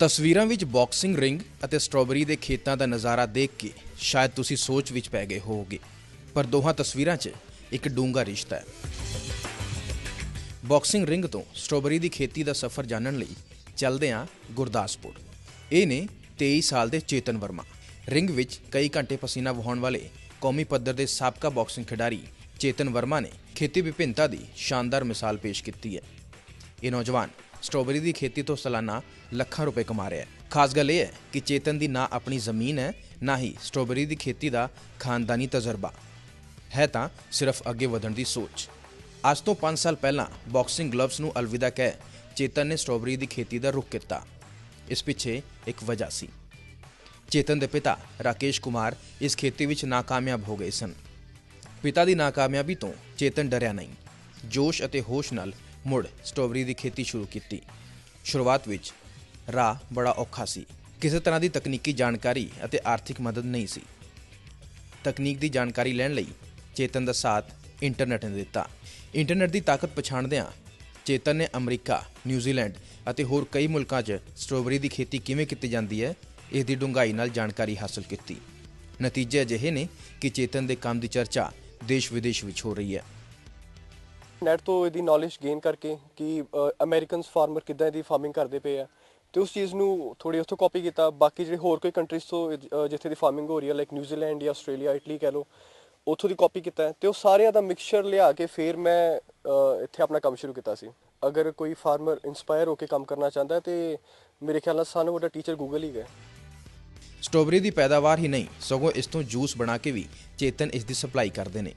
ਤਸਵੀਰਾਂ ਵਿੱਚ boxing ring ਅਤੇ ਸਟ੍ਰਾਬੇਰੀ ਦੇ ਖੇਤਾਂ ਦਾ ਨਜ਼ਾਰਾ ਦੇਖ ਕੇ ਸ਼ਾਇਦ ਤੁਸੀਂ ਸੋਚ ਵਿੱਚ ਪੈ ਗਏ ਹੋਵੋਗੇ। ਪਰ ਦੋਹਾਂ ਤਸਵੀਰਾਂ 'ਚ ਇੱਕ ਡੂੰਘਾ ਰਿਸ਼ਤਾ ਹੈ। ਬਾਕਸਿੰਗ ਰਿੰਗ ਤੋਂ ਸਟ੍ਰਾਬੇਰੀ ਦੀ ਖੇਤੀ ਦਾ ਸਫ਼ਰ ਜਾਣਨ ਲਈ ਚੱਲਦੇ ਹਾਂ ਗੁਰਦਾਸਪੁਰ। ਇਹ ਨੇ 23 ਸਾਲ ਦੇ ਚੇਤਨ ਵਰਮਾ। ਰਿੰਗ ਵਿੱਚ ਕਈ ਘੰਟੇ ਪਸੀਨਾ ਵਹਾਉਣ ਵਾਲੇ ਕੌਮੀ ਪੱਧਰ ਦੇ ਸਾਬਕਾ ਬਾਕਸਿੰਗ ਖਿਡਾਰੀ ਚੇਤਨ ਵਰਮਾ ਨੇ ਖੇਤੀ ਵਿਭਿੰਨਤਾ ਦੀ ਸ਼ਾਨਦਾਰ ਮਿਸਾਲ ਪੇਸ਼ ਕੀਤੀ ਹੈ। ਇਹ ਨੌਜਵਾਨ ਸਟ੍ਰਾਬੇਰੀ ਦੀ ਖੇਤੀ ਤੋਂ ਸਾਲਾਨਾ ਲੱਖਾਂ ਰੁਪਏ ਕਮਾ ਰਿਹਾ ਹੈ। ਖਾਸ ਗੱਲ ਇਹ ਹੈ ਕਿ ਚੇਤਨ ਦੀ ਨਾ ਆਪਣੀ ਜ਼ਮੀਨ ਹੈ, ਨਾ ਹੀ ਸਟ੍ਰਾਬੇਰੀ ਦੀ ਖੇਤੀ ਦਾ ਖਾਨਦਾਨੀ ਤਜਰਬਾ। ਹੈ ਤਾਂ ਸਿਰਫ ਅੱਗੇ ਵਧਣ ਦੀ ਸੋਚ। ਅੱਜ ਤੋਂ 5 ਸਾਲ ਪਹਿਲਾਂ ਬਾਕਸਿੰਗ ਗਲਵਸ ਨੂੰ ਅਲਵਿਦਾ ਕਹਿ ਚੇਤਨ ਨੇ ਸਟ੍ਰਾਬੇਰੀ ਦੀ ਖੇਤੀ ਦਾ ਰੁਖ ਕੀਤਾ। ਇਸ ਪਿੱਛੇ ਇੱਕ ਵਜ੍ਹਾ ਸੀ। ਚੇਤਨ ਦੇ ਪਿਤਾ ਰਾਕੇਸ਼ ਕੁਮਾਰ ਇਸ ਖੇਤੀ ਵਿੱਚ ਨਾਕਾਮਯਾਬ ਹੋ ਗਏ ਸਨ। ਪਿਤਾ ਦੀ ਨਾਕਾਮਯਾਬੀ ਤੋਂ ਚੇਤਨ ਡਰਿਆ ਨਹੀਂ। ਜੋਸ਼ ਅਤੇ ਹੋਸ਼ ਨਾਲ ਮੁੜ ਸਟ੍ਰਾਬੇਰੀ ਦੀ ਖੇਤੀ ਸ਼ੁਰੂ ਕੀਤੀ। ਸ਼ੁਰੂਆਤ ਵਿੱਚ ਰਾਹ ਬੜਾ ਔਖਾ ਸੀ। ਕਿਸੇ ਤਰ੍ਹਾਂ ਦੀ ਤਕਨੀਕੀ ਜਾਣਕਾਰੀ ਅਤੇ ਆਰਥਿਕ ਮਦਦ ਨਹੀਂ ਸੀ। ਤਕਨੀਕ ਦੀ ਜਾਣਕਾਰੀ ਲੈਣ ਲਈ ਚੇਤਨ ਦਾ ਸਾਥ ਇੰਟਰਨੈਟ ਨੇ ਦਿੱਤਾ। ਇੰਟਰਨੈਟ ਦੀ ਤਾਕਤ ਪਛਾਣਦਿਆਂ ਚੇਤਨ ਨੇ ਅਮਰੀਕਾ, ਨਿਊਜ਼ੀਲੈਂਡ ਅਤੇ ਹੋਰ ਕਈ ਮੁਲਕਾਂ 'ਚ ਸਟ੍ਰਾਬੇਰੀ ਦੀ ਖੇਤੀ ਕਿਵੇਂ ਕੀਤੀ ਜਾਂਦੀ ਹੈ ਇਸ ਦੀ ਡੂੰਘਾਈ ਨਾਲ ਜਾਣਕਾਰੀ ਹਾਸਲ ਕੀਤੀ। ਨਤੀਜੇ ਅਜਿਹੇ ਨੇ ਕਿ ਚੇਤਨ ਦੇ ਕੰਮ ਦੀ ਚਰਚਾ ਦੇਸ਼ ਵਿਦੇਸ਼ ਵਿੱਚ ਹੋ ਰਹੀ ਹੈ। ਨੈਟ ਤੋਂ ਇਹਦੀ ਨੌਲੇਜ ਗੇਨ ਕਰਕੇ ਕਿ ਅਮਰੀਕਨਸ ਫਾਰਮਰ ਕਿੱਦਾਂ ਇਹਦੀ ਫਾਰਮਿੰਗ ਕਰਦੇ ਪਏ ਆ। ਤੇ ਉਸ ਚੀਜ਼ ਨੂੰ ਥੋੜੀ ਉੱਥੋਂ ਕਾਪੀ ਕੀਤਾ। ਬਾਕੀ ਜਿਹੜੇ ਹੋਰ ਕੋਈ ਕੰਟਰੀਜ਼ ਤੋਂ ਜਿੱਥੇ ਦੀ ਫਾਰਮਿੰਗ ਹੋ ਰਹੀ ਹੈ ਲਾਈਕ ਨਿਊਜ਼ੀਲੈਂਡ ਜਾਂ ਆਸਟ੍ਰੇਲੀਆ ਇਟਲੀ ਕਹਿ ਲਓ, ਉੱਥੋਂ ਦੀ ਕਾਪੀ ਕੀਤਾ। ਹੈ ਤੇ ਉਹ ਸਾਰਿਆਂ ਦਾ ਮਿਕਸਚਰ ਲਿਆ ਕੇ ਫਿਰ ਮੈਂ ਇੱਥੇ ਆਪਣਾ ਕੰਮ ਸ਼ੁਰੂ ਕੀਤਾ ਸੀ। ਅਗਰ ਕੋਈ ਫਾਰਮਰ ਇਨਸਪਾਇਰ ਹੋ ਕੇ ਕੰਮ ਕਰਨਾ ਚਾਹੁੰਦਾ ਹੈ, ਤੇ ਮੇਰੇ ਖਿਆਲ ਨਾਲ ਸਾਨੂੰ ਵੱਡਾ ਟੀਚਰ ਗੂਗਲ ਹੀ ਹੈ ਸਟ੍ਰਾਬੇਰੀ ਦੀ ਪੈਦਾਵਾਰ ਹੀ ਨਹੀਂ, ਸਗੋਂ ਇਸ ਤੋਂ ਜੂਸ ਬਣਾ ਕੇ ਵੀ ਚੇਤਨ ਇਸ ਦੀ ਸਪਲਾਈ ਕਰਦੇ ਨੇ।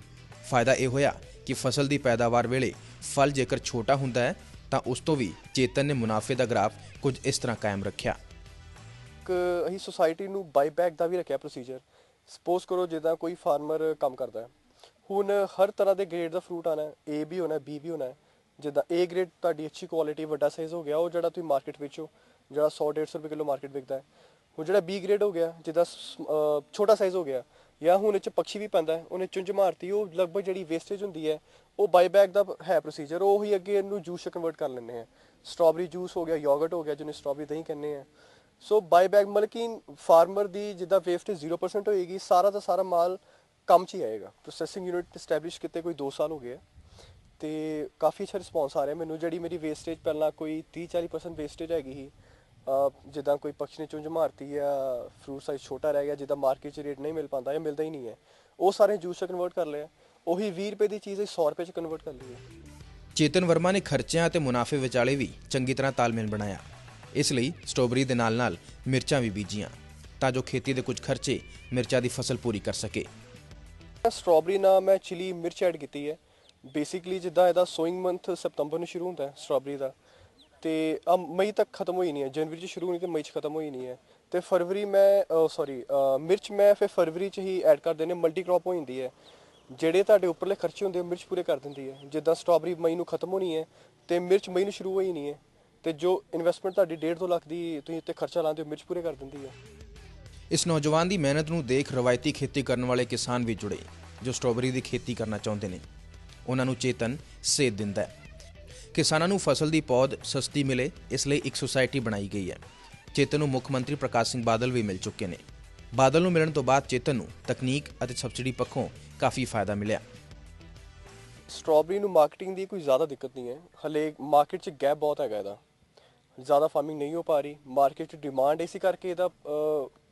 ਫਾਇਦਾ ਇਹ ਹੋਇਆ ਕਿ ਫਸਲ ਦੀ ਪੈਦਾਵਾਰ ਵੇਲੇ ਫਲ ਜੇਕਰ ਛੋਟਾ ਹੁੰਦਾ ਹੈ, ਤਾਂ ਉਸ ਤੋਂ ਵੀ ਚੇਤਨ ਨੇ ਮੁਨਾਫੇ ਦਾ ਗ੍ਰਾਫ ਕੁਝ ਇਸ ਤਰ੍ਹਾਂ ਕਾਇਮ ਰੱਖਿਆ। ਇੱਕ ਅਸੀਂ ਸੁਸਾਇਟੀ ਨੂੰ ਬਾਈਬੈਕ ਦਾ ਵੀ ਰੱਖਿਆ ਪ੍ਰੋਸੀਜਰ ਸਪੋਜ਼ ਕਰੋ ਜਿੱਦਾਂ ਕੋਈ ਫਾਰਮਰ ਕੰਮ ਕਰਦਾ ਹੈ। ਹੁਣ ਹਰ ਤਰ੍ਹਾਂ ਦੇ ਗ੍ਰੇਡ ਦਾ ਫਰੂਟ ਆਣਾ ਹੈ, A ਵੀ ਹੋਣਾ B ਵੀ ਹੋਣਾ ਹੈ। ਜਿੱਦਾਂ A ਗ੍ਰੇਡ ਤੁਹਾਡੀ ਅੱਛੀ ਕੁਆਲਿਟੀ ਵੱਡਾ ਸਾਈਜ਼ ਹੋ ਗਿਆ, ਉਹ ਜਿਹੜਾ ਤੁਸੀਂ ਮਾਰਕੀਟ ਵਿੱਚੋਂ, ਜਿਹੜਾ 100 150 ਰੁਪਏ ਕਿਲੋ ਮਾਰਕੀਟ ਵਿਕਦਾ ਹੈ। ਹੁਣ ਜਿਹੜਾ B ਗ੍ਰੇਡ ਹੋ ਗਿਆ, ਜਿੱਦਾਂ ਛੋਟਾ ਸਾਈਜ਼ ਹੋ ਗਿਆ ਜਾਂ ਹੁਣ ਇਹ ਚ ਪਕਸ਼ੀ ਵੀ ਪੈਂਦਾ ਹੈ, ਉਹਨੇ ਚੁੰਝ ਮਾਰਤੀ, ਉਹ ਲਗਭਗ ਜਿਹੜੀ ਵੇਸਟੇਜ ਹੁੰਦੀ ਹੈ, ਉਹ ਬਾਈਬੈਕ ਦਾ ਹੈ ਪ੍ਰੋਸੀਜਰ ਉਹ ਹੀ ਅੱਗੇ ਇਹਨੂੰ ਜੂਸ ਚ ਕਨਵਰਟ ਕਰ ਲੈਂਦੇ ਆ ਸਟ੍ਰਾਬੇਰੀ ਜੂਸ ਹੋ ਗਿਆ ਯੋਗਰਟ ਹੋ ਗਿਆ, ਜਿਹਨੂੰ ਸਟ੍ਰਾਬੇਰੀ ਦਹੀਂ ਕਹਿੰਦੇ ਆ ਸੋ ਬਾਈਬੈਕ ਮਤਲਬ ਕਿ ਫਾਰਮਰ ਦੀ ਜਿੱਦਾਂ ਵੇਸਟੇਜ 0% ਹੋਏਗੀ, ਸਾਰਾ ਦਾ ਸਾਰਾ ਮਾਲ ਕੰਮ 'ਚ ਹੀ ਆਏਗਾ। ਪ੍ਰੋਸੈਸਿੰਗ ਯੂਨਿਟ ਸਟੈਬਲਿਸ਼ ਕੀਤੇ ਕੋਈ 2 ਸਾਲ ਹੋ ਗਏ ਆ, ਤੇ ਕਾਫੀ ਅੱਛਾ ਰਿਸਪੌਂਸ ਆ ਰਿਹਾ ਮੈਨੂੰ, ਜਿਹੜੀ ਮੇਰੀ ਵੇਸਟੇਜ ਪਹਿਲਾਂ ਕੋਈ 30 40% ਵੇਸਟੇਜ ਹੈਗੀ ਸੀ ਜਿੱਦਾਂ ਕੋਈ ਪਕਸ਼ ਨੇ ਚੁੰਝ ਮਾਰਤੀ ਆ ਫਰੂਟ ਸਾਈਜ਼ ਛੋਟਾ ਰਹਿ ਗਿਆ ਜਿੱਦਾਂ ਮਾਰਕੀਟ 'ਚ ਰੇਟ ਨਹੀਂ ਮਿਲ ਪਾਉਂਦਾ ਜਾਂ ਮਿਲਦਾ ਹੀ ਨਹੀਂ ਹੈ। ਉਹ ਸਾਰੇ ਜੂਸ 'ਚ ਕਨਵਰਟ ਕਰ ਲਿਆ। ਉਹੀ 20 ਰੁਪਏ ਦੀ ਚੀਜ਼ 100 ਰੁਪਏ 'ਚ ਕਨਵਰਟ ਕਰ ਲਈ ਹੈ। ਚੇਤਨ ਵਰਮਾ ਨੇ ਖਰਚਿਆਂ ਅਤੇ ਮੁਨਾਫੇ ਵਿਚਾਲੇ ਵੀ ਚੰਗੀ ਤਰ੍ਹਾਂ ਤਾਲਮੇਲ ਬਣਾਇਆ। ਇਸ ਲਈ ਸਟ੍ਰਾਬੇਰੀ ਦੇ ਨਾਲ-ਨਾਲ ਮਿਰਚਾਂ ਵੀ ਬੀਜੀਆਂ ਤਾਂ ਜੋ ਖੇਤੀ ਦੇ ਕੁਝ ਖਰਚੇ ਮਿਰਚਾਂ ਦੀ ਫਸਲ ਪੂਰੀ ਕਰ ਸਕੇ। ਸਟ੍ਰਾਬੇਰੀ ਨਾਲ ਮੈਂ ਚਿਲੀ ਮਿਰਚ ਐਡ ਕੀਤੀ ਹੈ। ਬੇਸਿਕਲੀ ਜਿੱਦਾਂ ਇਹਦਾ ਸੋਇੰਗ ਮੰਥ ਸਤੰਬਰ ਨੂੰ ਸ਼ੁਰੂ ਹੁੰਦਾ ਹੈ ਸਟ੍ਰਾਬੇਰੀ ਦਾ। ਤੇ ਆ ਮਈ ਤੱਕ ਖਤਮ ਹੋਈ ਨਹੀਂ ਹੈ, ਜਨਵਰੀ ਚ ਸ਼ੁਰੂ ਹੋਣੀ ਤੇ ਮਈ ਚ ਖਤਮ ਹੋਈ ਨਹੀਂ ਹੈ। ਤੇ ਫਰਵਰੀ ਮੈਂ ਸੌਰੀ ਮਿਰਚ ਮੈਂ ਫਿਰ ਫਰਵਰੀ ਚ ਹੀ ਐਡ ਕਰ ਦੇਣੇ ਮਲਟੀ ਕ੍ਰੌਪ ਹੋ ਜਾਂਦੀ ਹੈ। ਜਿਹੜੇ ਤੁਹਾਡੇ ਉੱਪਰਲੇ ਖਰਚੇ ਹੁੰਦੇ ਆ ਮਿਰਚ ਪੂਰੇ ਕਰ ਦਿੰਦੀ ਹੈ। ਜਿੱਦਾਂ ਸਟ੍ਰਾਬੇਰੀ ਮਈ ਨੂੰ ਖਤਮ ਹੋਣੀ ਹੈ ਤੇ ਮਿਰਚ ਮਈ ਨੂੰ ਸ਼ੁਰੂ ਹੋਈ ਨਹੀਂ ਹੈ, ਤੇ ਜੋ ਇਨਵੈਸਟਮੈਂਟ ਤੁਹਾਡੀ 1.5 ਲੱਖ ਦੀ ਤੁਸੀਂ ਉੱਤੇ ਖਰਚਾ ਲਾਉਂਦੇ ਹੋ, ਮਿਰਚ ਪੂਰੇ ਕਰ ਦਿੰਦੀ ਹੈ। ਇਸ ਨੌਜਵਾਨ ਦੀ ਮਿਹਨਤ ਨੂੰ ਦੇਖ ਰਵਾਇਤੀ ਖੇਤੀ ਕਰਨ ਵਾਲੇ ਕਿਸਾਨ ਵੀ ਜੁੜੇ, ਜੋ ਸਟ੍ਰਾਬੇਰੀ ਦੀ ਖੇਤੀ ਕਰਨਾ ਚਾਹੁੰਦੇ ਨੇ। ਉਹਨਾਂ ਨੂੰ ਚੇਤਨ ਸੇਧ ਦਿੰਦਾ ਹੈ। ਕਿਸਾਨਾਂ ਨੂੰ ਫਸਲ ਦੀ ਪੌਦ ਸਸਤੀ ਮਿਲੇ, ਇਸ ਲਈ ਇੱਕ ਸੁਸਾਇਟੀ ਬਣਾਈ ਗਈ ਹੈ। ਚੇਤਨ ਨੂੰ ਮੁੱਖ ਮੰਤਰੀ ਪ੍ਰਕਾਸ਼ ਸਿੰਘ ਬਾਦਲ ਵੀ ਮਿਲ ਚੁੱਕੇ ਨੇ। ਬਾਦਲ ਨੂੰ ਮਿਲਣ ਤੋਂ ਬਾਅਦ ਚੇਤਨ ਨੂੰ ਤਕਨੀਕ ਅਤੇ ਸਬਸਿਡੀ ਪੱਖੋਂ ਕਾਫੀ ਫਾਇਦਾ ਮਿਲਿਆ। ਸਟ੍ਰਾਬੇਰੀ ਨੂੰ ਮਾਰਕੀਟਿੰਗ ਦੀ ਕੋਈ ਜ਼ਿਆਦਾ ਦਿੱਕਤ ਨਹੀਂ ਹੈ। ਹਲੇ ਮਾਰਕੀਟ 'ਚ ਗੈਪ ਬਹੁਤ ਹੈਗਾ ਇਹਦਾ। ਜ਼ਿਆਦਾ ਫਾਰਮਿੰਗ ਨਹੀਂ ਹੋ ਪਾ ਰਹੀ। ਮਾਰਕੀਟ 'ਚ ਡਿਮਾਂਡ ਇਸੇ ਕਰਕੇ ਇਹਦਾ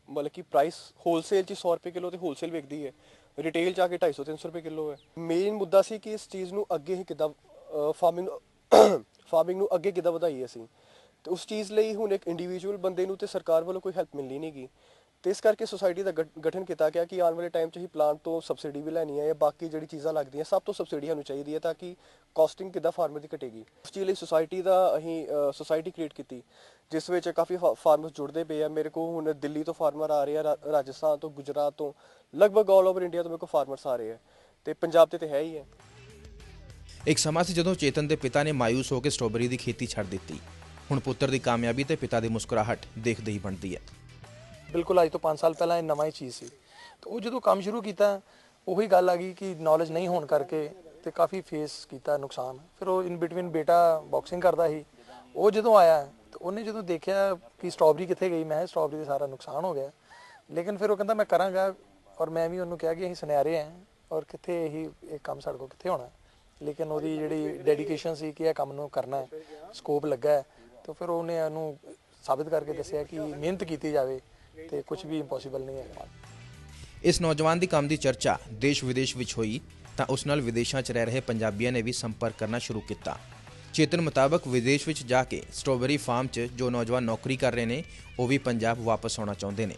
ਮਤਲਬ ਕਿ ਪ੍ਰਾਈਸ ਹੋਲਸੇਲ 'ਚ 100 ਰੁਪਏ ਕਿਲੋ ਤੇ ਹੋਲਸੇਲ ਵਿਕਦੀ ਹੈ। ਰਿਟੇਲ 'ਚ ਆ ਕੇ 250 300 ਰੁਪਏ ਕਿਲੋ ਹੈ। ਮੇਨ ਮੁੱਦਾ ਸੀ ਕਿ ਇਸ ਚੀਜ਼ ਨੂੰ ਅੱਗੇ ਹੀ ਕਿੱਦਾਂ ਫਾਰਮਿੰਗ ਫਾਰਮਿੰਗ ਨੂੰ ਅੱਗੇ ਕਿੱਦਾਂ ਵਧਾਈਏ ਅਸੀਂ? ਤੇ ਉਸ ਚੀਜ਼ ਲਈ ਹੁਣ ਇੱਕ ਇੰਡੀਵਿਜੂਅਲ ਬੰਦੇ ਨੂੰ ਤੇ ਸਰਕਾਰ ਵੱਲੋਂ ਕੋਈ ਹੈਲਪ ਮਿਲਣੀ ਨਹੀਂਗੀ। ਤੇ ਇਸ ਕਰਕੇ ਸੁਸਾਇਟੀ ਦਾ ਗਠ- ਗਠਨ ਕੀਤਾ ਗਿਆ ਕਿ ਆਉਣ ਵਾਲੇ ਟਾਈਮ 'ਚ ਹੀ ਪਲਾਂਟ ਤੋਂ ਸਬਸਿਡੀ ਵੀ ਲੈਣੀ ਹੈ ਜਾਂ ਬਾਕੀ ਜਿਹੜੀ ਚੀਜ਼ਾਂ ਲੱਗਦੀਆਂ ਸਭ ਤੋਂ ਸਬਸਿਡੀ ਸਾਨੂੰ ਚਾਹੀਦੀ ਹੈ ਤਾਂ ਕਿ ਕਾਸਟਿੰਗ ਕਿੱਦਾਂ ਫਾਰਮਰ ਦੀ ਘਟੇਗੀ। ਉਸ ਚੀਜ਼ ਲਈ ਸੁਸਾਇਟੀ ਦਾ ਅਸੀਂ ਸੁਸਾਇਟੀ ਕ੍ਰੀਏਟ ਕੀਤੀ, ਜਿਸ ਵਿੱਚ ਕਾਫੀ ਫਾਰਮਰਸ ਜੁੜਦੇ ਪਏ ਆ। ਮੇਰੇ ਕੋਲ ਹੁਣ ਦਿੱਲੀ ਤੋਂ ਫਾਰਮਰ ਆ ਰਹੇ ਆ, ਰਾ- ਰਾਜਸਥਾਨ ਤੋਂ, ਗੁਜਰਾਤ ਤੋਂ, ਲਗਭਗ ਆਲ ਓਵਰ ਇੰਡੀਆ ਤੋਂ ਮੇਰੇ ਕੋਲ ਫਾਰਮਰਸ ਆ ਰਹੇ ਆ। ਤੇ ਪੰਜਾਬ ਤੇ ਤੇ ਹੈ ਹੀ ਹੈ ਇੱਕ ਸਮਾਂ ਸੀ ਜਦੋਂ ਚੇਤਨ ਦੇ ਪਿਤਾ ਨੇ ਮਾਇੂਸ ਹੋ ਕੇ ਸਟ੍ਰਾਬੇਰੀ ਦੀ ਖੇਤੀ ਛੱਡ ਦਿੱਤੀ। ਹੁਣ ਪੁੱਤਰ ਦੀ ਕਾਮਯਾਬੀ ਤੇ ਪਿਤਾ ਦੀ ਮੁਸਕਰਾਹਟ ਦੇਖਦੇ ਹੀ ਬਣਦੀ ਹੈ। ਬਿਲਕੁਲ, ਅੱਜ ਤੋਂ 5 ਸਾਲ ਪਹਿਲਾਂ ਇਹ ਨਵਾਂ ਹੀ ਚੀਜ਼ ਸੀ। ਤੇ ਉਹ ਜਦੋਂ ਕੰਮ ਸ਼ੁਰੂ ਕੀਤਾ, ਉਹੀ ਗੱਲ ਆ ਗਈ ਕਿ ਨੌਲੇਜ ਨਹੀਂ ਹੋਣ ਕਰਕੇ ਤੇ ਕਾਫੀ ਫੇਸ ਕੀਤਾ ਨੁਕਸਾਨ। ਫਿਰ ਉਹ ਇਨ ਬਿਟਵੀਨ ਬੇਟਾ ਬਾਕਸਿੰਗ ਕਰਦਾ ਸੀ। ਉਹ ਜਦੋਂ ਆਇਆ, ਤੇ ਉਹਨੇ ਜਦੋਂ ਦੇਖਿਆ ਕਿ ਸਟ੍ਰਾਬੇਰੀ ਕਿੱਥੇ ਗਈ, ਮੈਂ ਸਟ੍ਰਾਬੇਰੀ ਦਾ ਸਾਰਾ ਨੁਕਸਾਨ ਹੋ ਗਿਆ। ਲੇਕਿਨ ਫਿਰ ਉਹ ਕਹਿੰਦਾ, ਮੈਂ ਕਰਾਂਗਾ। ਔਰ ਮੈਂ ਵੀ ਉਹਨੂੰ ਕਿਹਾ ਕਿ ਅਸੀਂ ਸੁਨਿਆਰੇ ਆਂ ਔਰ ਕਿੱਥੇ ਇਹੀ ਇਹ ਕੰਮ ਸਾਡੇ ਕੋਲ ਕਿੱਥੇ ਹੋਣਾ। ਲੇਕਿਨ ਉਹਦੀ ਜਿਹੜੀ ਡੈਡੀਕੇਸ਼ਨ ਸੀ ਕਿ ਇਹ ਕੰਮ ਨੂੰ ਕਰਨਾ ਹੈ ਸਕੋਪ ਲੱਗਾ ਹੈ ਤਾਂ ਫਿਰ ਉਹਨੇ ਉਹਨੂੰ ਸਾਬਿਤ ਕਰਕੇ ਦੱਸਿਆ ਕਿ ਮਿਹਨਤ ਕੀਤੀ ਜਾਵੇ ਤੇ ਕੁਝ ਵੀ ਇੰਪੋਸੀਬਲ ਨਹੀਂ ਹੈ। ਇਸ ਨੌਜਵਾਨ ਦੀ ਕੰਮ ਦੀ ਚਰਚਾ ਦੇਸ਼ ਵਿਦੇਸ਼ ਵਿੱਚ ਹੋਈ ਤਾਂ ਉਸ ਨਾਲ ਵਿਦੇਸ਼ਾਂ 'ਚ ਰਹਿ ਰਹੇ ਪੰਜਾਬੀਆਂ ਨੇ ਵੀ ਸੰਪਰਕ ਕਰਨਾ ਸ਼ੁਰੂ ਕੀਤਾ। ਚੇਤਨ ਮੁਤਾਬਕ ਵਿਦੇਸ਼ ਵਿੱਚ ਜਾ ਕੇ ਸਟ੍ਰਾਬੇਰੀ ਫਾਰਮ 'ਚ ਜੋ ਨੌਜਵਾਨ ਨੌਕਰੀ ਕਰ ਰਹੇ ਨੇ ਉਹ ਵੀ ਪੰਜਾਬ ਵਾਪਸ ਆਉਣਾ ਚਾਹੁੰਦੇ ਨੇ।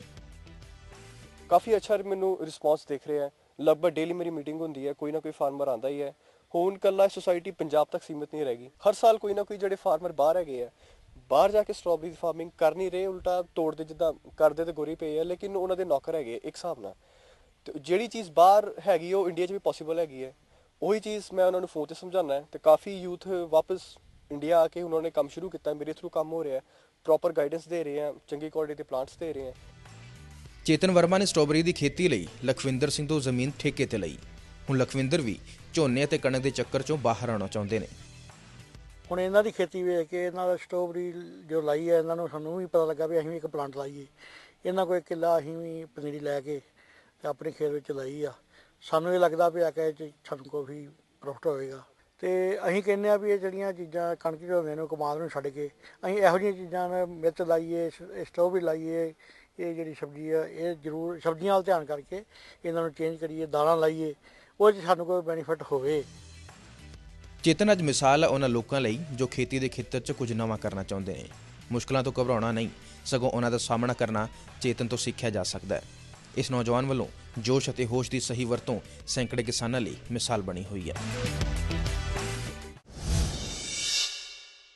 ਕਾਫੀ ਅੱਛਾ ਮੈਨੂੰ ਰਿਸਪੌਂਸ ਦੇਖ ਰਿਹਾ ਹੈ। ਲਗਭਗ ਡੇਲੀ ਮੇਰੀ ਮੀਟਿੰਗ ਹੁੰਦੀ ਹੈ ਕੋਈ ਨਾ ਕੋਈ ਫਾਰਮਰ ਆਂਦਾ ਹੀ ਹੈ। ਹੁਣ ਕੱਲਾ ਸੁਸਾਇਟੀ ਪੰਜਾਬ ਤੱਕ ਸੀਮਿਤ ਨਹੀਂ ਰਹੇਗੀ ਹਰ ਸਾਲ ਕੋਈ ਨਾ ਕੋਈ ਜਿਹੜੇ ਫਾਰਮਰ ਬਾਹਰ ਹੈਗੇ ਆ, ਬਾਹਰ ਜਾ ਕੇ ਸਟ੍ਰਾਬੇਰੀ ਦੀ ਫਾਰਮਿੰਗ ਕਰ ਨਹੀਂ ਰਹੇ, ਉਲਟਾ ਤੋੜਦੇ ਜਿੱਦਾਂ ਕਰਦੇ ਤੇ ਗੋਰੀ ਪਏ ਆ, ਲੇਕਿਨ ਉਹਨਾਂ ਦੇ ਨੌਕਰ ਹੈਗੇ ਇੱਕ ਹਿਸਾਬ ਨਾਲ। ਤੇ ਜਿਹੜੀ ਚੀਜ਼ ਬਾਹਰ ਹੈਗੀ ਉਹ ਇੰਡੀਆ 'ਚ ਵੀ ਪੋਸੀਬਲ ਹੈਗੀ ਹੈ ਉਹੀ ਚੀਜ਼ ਮੈਂ ਉਹਨਾਂ ਨੂੰ ਫੋਨ ਤੇ ਸਮਝਾਉਣਾ ਹੈ ਤੇ ਕਾਫੀ ਯੂਥ ਵਾਪਸ ਇੰਡੀਆ ਆ ਕੇ ਉਹਨਾਂ ਨੇ ਕੰਮ ਸ਼ੁਰੂ ਕੀਤਾ, ਮੇਰੇ ਥਰੂ ਕੰਮ ਹੋ ਰਿਹਾ ਹੈ। ਪ੍ਰੋਪਰ ਗਾਈਡੈਂਸ ਦੇ ਰਹੇ ਆ, ਚੰਗੀ ਕੁਆਲਿਟੀ ਦੇ ਪਲਾਂਟਸ ਦੇ ਰਹੇ ਆ। ਚੇਤਨ ਵਰਮਾ ਨੇ ਸਟ੍ਰਾਬੇਰੀ ਦੀ ਖੇਤੀ ਲਈ ਲਖਵਿੰਦਰ ਸਿੰਘ ਤੋਂ ਜ਼ਮੀਨ ਠੇਕੇ ਤੇ ਲਈ। ਹੁਣ ਲਖਵਿੰਦਰ ਵੀ ਝੋਨੇ ਅਤੇ ਕਣਕ ਦੇ ਚੱਕਰ 'ਚੋਂ ਬਾਹਰ ਆਉਣਾ ਚਾਹੁੰਦੇ ਨੇ। ਹੁਣ ਇਹਨਾਂ ਦੀ ਖੇਤੀ ਵੇਖ ਕੇ ਇਹਨਾਂ ਦਾ ਸਟ੍ਰਾਬੇਰੀ ਜੋ ਲਾਈ ਹੈ, ਇਹਨਾਂ ਨੂੰ ਸਾਨੂੰ ਵੀ ਪਤਾ ਲੱਗਾ ਵੀ ਅਸੀਂ ਵੀ ਇੱਕ ਪਲਾਂਟ ਲਾਈਏ। ਇਹਨਾਂ ਕੋਲ ਕਿੱਲਾ ਅਸੀਂ ਵੀ ਪਨੀਰੀ ਲੈ ਕੇ ਤੇ ਆਪਣੇ ਖੇਤ ਵਿੱਚ ਲਾਈ ਆ। ਸਾਨੂੰ ਇਹ ਲੱਗਦਾ ਵੀ ਆ ਕੇ ਇਹ 'ਚ ਸਾਨੂੰ ਕਾਫੀ ਪ੍ਰੋਫਿਟ ਹੋਵੇਗਾ। ਤੇ ਅਸੀਂ ਕਹਿੰਦੇ ਆ ਵੀ ਇਹ ਜਿਹੜੀਆਂ ਚੀਜ਼ਾਂ ਕਣਕ ਝੋਨੇ ਨੂੰ ਕਮਾਲ ਨੂੰ ਛੱਡ ਕੇ ਅਸੀਂ ਇਹੋ ਜਿਹੀਆਂ ਚੀਜ਼ਾਂ ਨਾਲ ਮਿਰਚ ਲਾਈਏ, ਸ- ਲਾਈਏ, ਇਹ ਜਿਹੜੀ ਸਬਜ਼ੀ ਆ, ਇਹ ਜ਼ਰੂਰ ਸਬਜ਼ੀਆਂ ਵੱਲ ਧਿਆਨ ਕਰਕੇ ਇਹਨਾਂ ਨੂੰ ਚੇਂਜ ਕਰੀਏ, ਦਾਲਾਂ ਲਾਈਏ। ਉਹ 'ਚ ਸਾਨੂੰ ਕੋਈ ਬੈਨੀਫਿਟ ਹੋਵੇ। ਚੇਤਨ ਅੱਜ ਮਿਸਾਲ ਹੈ ਉਹਨਾਂ ਲੋਕਾਂ ਲਈ ਜੋ ਖੇਤੀ ਦੇ ਖੇਤਰ 'ਚ ਕੁਝ ਨਵਾਂ ਕਰਨਾ ਚਾਹੁੰਦੇ ਨੇ। ਮੁਸ਼ਕਲਾਂ ਤੋਂ ਘਬਰਾਉਣਾ ਨਹੀਂ, ਸਗੋਂ ਉਹਨਾਂ ਦਾ ਸਾਹਮਣਾ ਕਰਨਾ ਚੇਤਨ ਤੋਂ ਸਿੱਖਿਆ ਜਾ ਸਕਦਾ ਹੈ। ਇਸ ਨੌਜਵਾਨ ਵੱਲੋਂ ਜੋਸ਼ ਅਤੇ ਹੋਸ਼ ਦੀ ਸਹੀ ਵਰਤੋਂ ਸੈਂਕੜੇ ਕਿਸਾਨਾਂ ਲਈ ਮਿਸਾਲ ਬਣੀ ਹੋਈ ਹੈ।